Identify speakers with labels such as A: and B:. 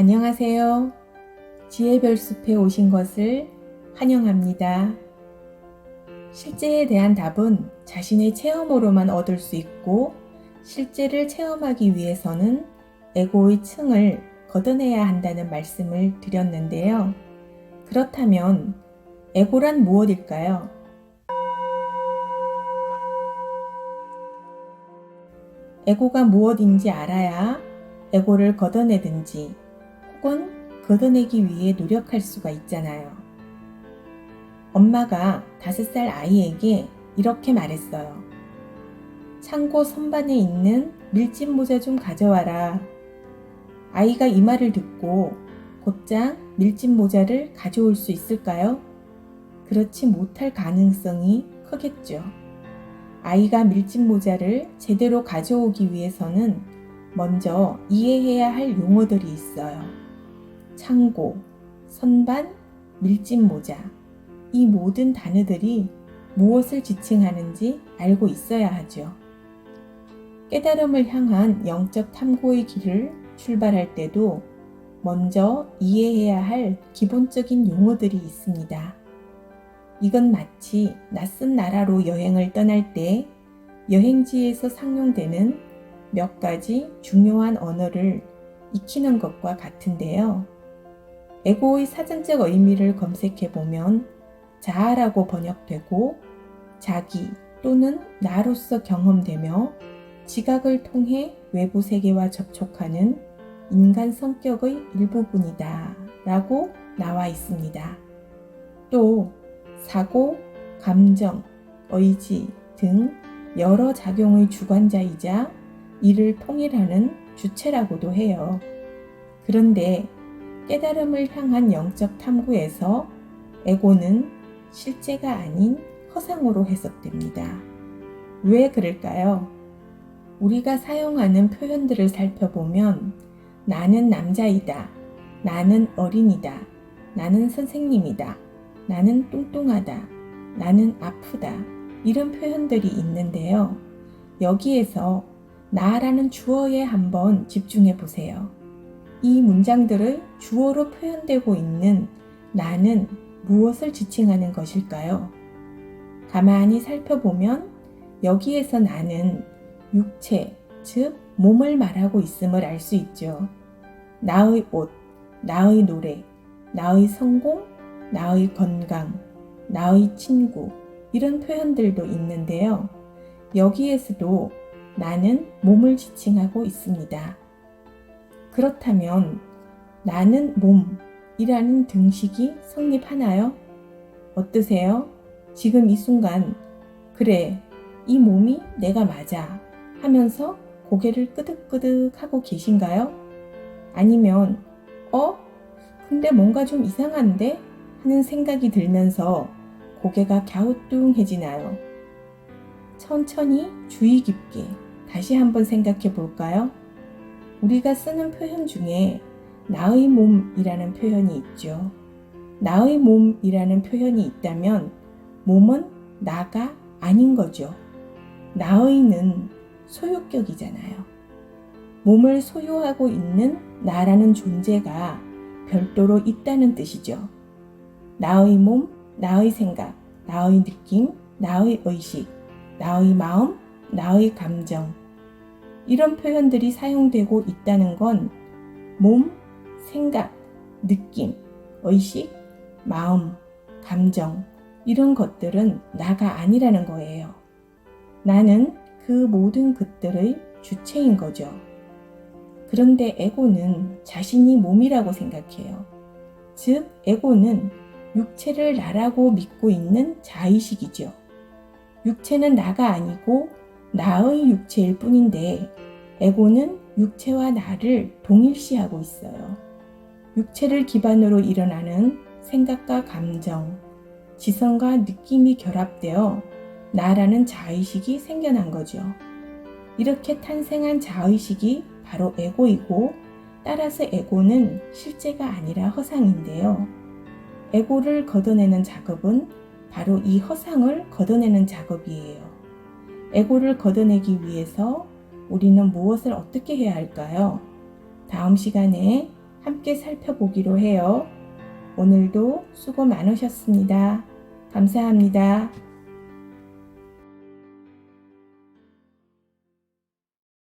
A: 안녕하세요. 지혜별숲에 오신 것을 환영합니다. 실제에 대한 답은 자신의 체험으로만 얻을 수 있고, 실제를 체험하기 위해서는 에고의 층을 걷어내야 한다는 말씀을 드렸는데요. 그렇다면, 에고란 무엇일까요? 에고가 무엇인지 알아야 에고를 걷어내든지 걷어내기 위해 노력할 수가 있잖아요. 엄마가 다섯 살 아이에게 이렇게 말했어요. 창고 선반에 있는 밀짚 모자 좀 가져와라. 아이가 이 말을 듣고 곧장 밀짚 모자를 가져올 수 있을까요? 그렇지 못할 가능성이 크겠죠. 아이가 밀짚 모자를 제대로 가져오기 위해서는 먼저 이해해야 할 용어들이 있어요. 창고, 선반, 밀짚 모자. 이 모든 단어들이 무엇을 지칭하는지 알고 있어야 하죠. 깨달음을 향한 영적 탐구의 길을 출발할 때도 먼저 이해해야 할 기본적인 용어들이 있습니다. 이건 마치 낯선 나라로 여행을 떠날 때 여행지에서 상용되는 몇 가지 중요한 언어를 익히는 것과 같은데요. 에고의 사전적 의미를 검색해 보면 자아라고 번역되고 자기 또는 나로서 경험되며 지각을 통해 외부 세계와 접촉하는 인간 성격의 일부분이다 라고 나와 있습니다. 또 사고, 감정, 의지 등 여러 작용의 주관자이자 이를 통일하는 주체라고도 해요. 그런데 깨달음을 향한 영적 탐구에서 에고는 실제가 아닌 허상으로 해석됩니다. 왜 그럴까요? 우리가 사용하는 표현들을 살펴보면 나는 남자이다. 나는 어린이다. 나는 선생님이다. 나는 뚱뚱하다. 나는 아프다. 이런 표현들이 있는데요. 여기에서 나라는 주어에 한번 집중해 보세요. 이 문장들의 주어로 표현되고 있는 나는 무엇을 지칭하는 것일까요? 가만히 살펴보면 여기에서 나는 육체, 즉 몸을 말하고 있음을 알 수 있죠. 나의 옷, 나의 노래, 나의 성공, 나의 건강, 나의 친구, 이런 표현들도 있는데요. 여기에서도 나는 몸을 지칭하고 있습니다. 그렇다면 나는 몸이라는 등식이 성립하나요? 어떠세요? 지금 이 순간, 그래, 이 몸이 내가 맞아 하면서 고개를 끄덕끄덕 하고 계신가요? 아니면, 어? 근데 뭔가 좀 이상한데? 하는 생각이 들면서 고개가 갸우뚱해지나요? 천천히 주의 깊게 다시 한번 생각해 볼까요? 우리가 쓰는 표현 중에 나의 몸이라는 표현이 있죠. 나의 몸이라는 표현이 있다면 몸은 나가 아닌 거죠. 나의는 소유격이잖아요. 몸을 소유하고 있는 나라는 존재가 별도로 있다는 뜻이죠. 나의 몸, 나의 생각, 나의 느낌, 나의 의식, 나의 마음, 나의 감정. 이런 표현들이 사용되고 있다는 건 몸, 생각, 느낌, 의식, 마음, 감정, 이런 것들은 나가 아니라는 거예요. 나는 그 모든 것들의 주체인 거죠. 그런데 에고는 자신이 몸이라고 생각해요. 즉, 에고는 육체를 나라고 믿고 있는 자의식이죠. 육체는 나가 아니고 나의 육체일 뿐인데 에고는 육체와 나를 동일시하고 있어요. 육체를 기반으로 일어나는 생각과 감정, 지성과 느낌이 결합되어 나라는 자의식이 생겨난 거죠. 이렇게 탄생한 자의식이 바로 에고이고 따라서 에고는 실제가 아니라 허상인데요. 에고를 걷어내는 작업은 바로 이 허상을 걷어내는 작업이에요. 에고를 걷어내기 위해서 우리는 무엇을 어떻게 해야 할까요? 다음 시간에 함께 살펴보기로 해요. 오늘도 수고 많으셨습니다. 감사합니다.